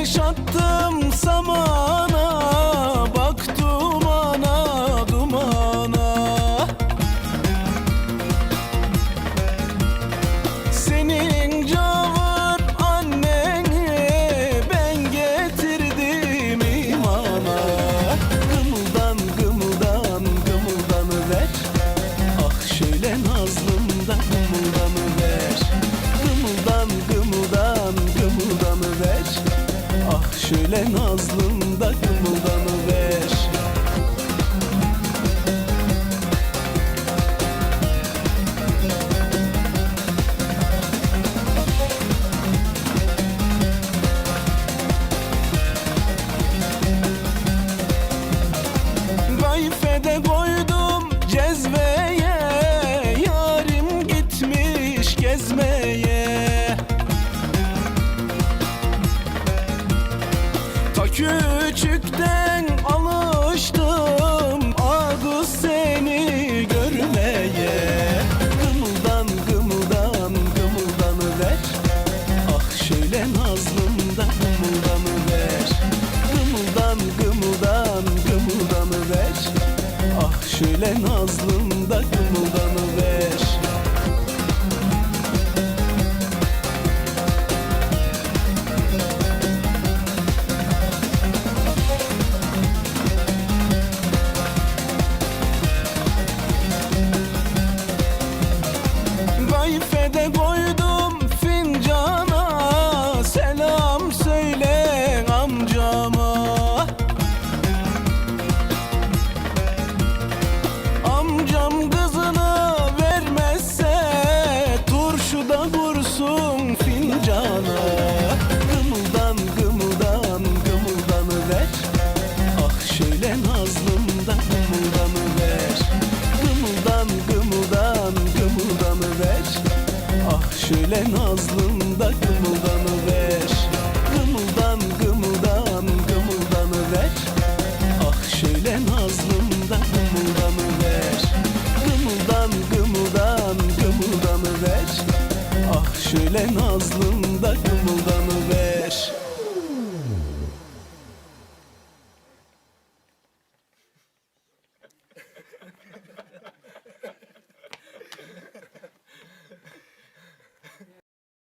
Ateş attım samana Bak dumana dumana. Senin cavır anneni ben getirdim imana. Gımıldan gımıldan gımıldanıver Ah şöyle nazlımda şöyle nazlımda küçükten alıştım. Ağız seni görmeye. Gımıldan gımıldan gımıldanıver Ah şöyle nazlımda gımıldanıver Gımıldan gımıldan gımıldanıver Ah şöyle nazlımda gımıldanıver Şöyle nazlımda kımıldanıver Kımıldan kımıldan kımıldanıver Ah şöyle nazlımda kımıldanıver Kımıldan kımıldan kımıldanıver Ah şöyle nazlımda